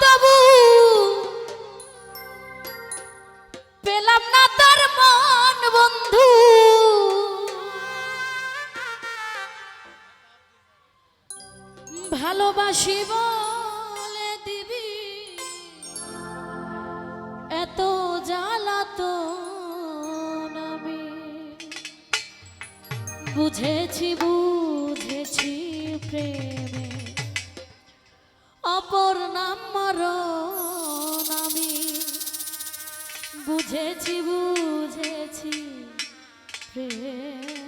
তবু। পেলাম না তার বন্ধু। বলে দিবি এত আমি বুঝেছি বুঝেছি প্রেমে। মরণ আমি। বুঝেছি বুঝেছি প্রেম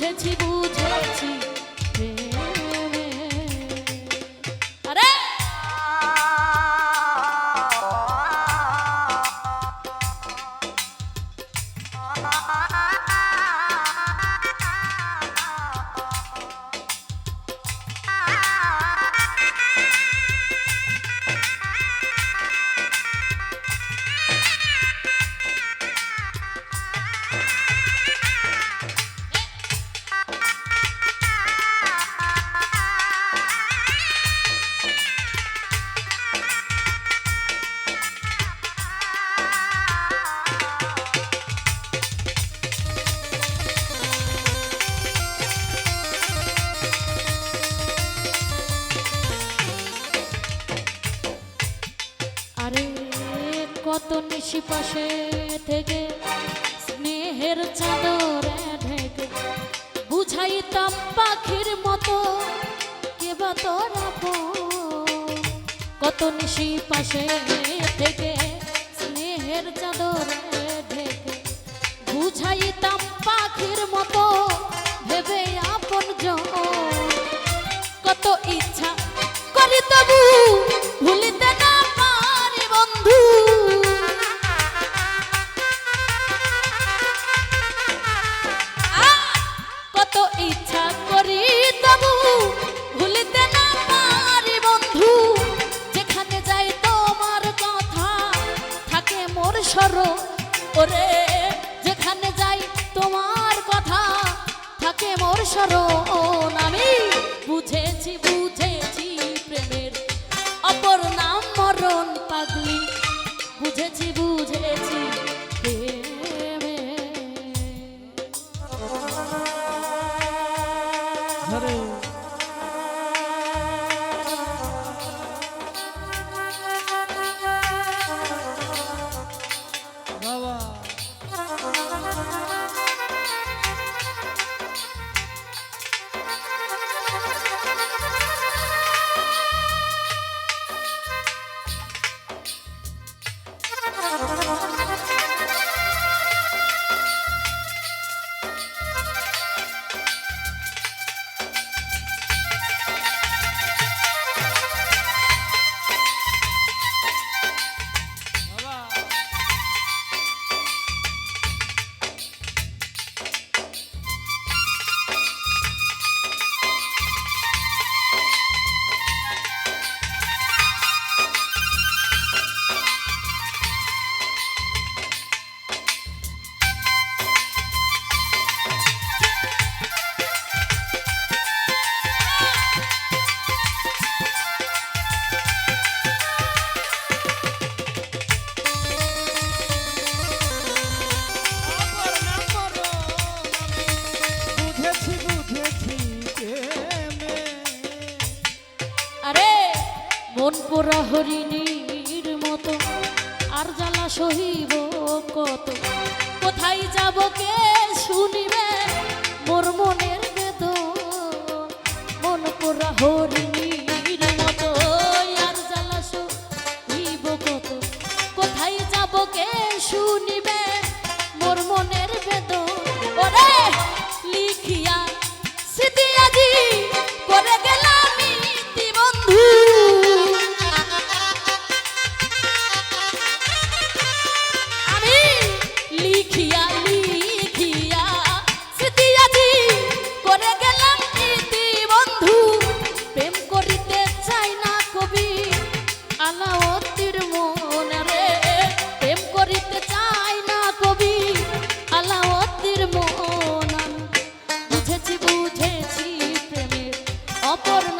神奇不神奇 মতো নিশি পাশে থেকে, স্নেহের চাদরে ঢেকে, বুঝাইতাম পাখির মতো কেবা তোরা কত নিশি পাশে থেকে, স্নেহের চাদর আজকে মোর সরণ আমি বুঝেছি বুঝ যাব কে শুনিবে মোর মনের বেদন মন পোড়া হরি por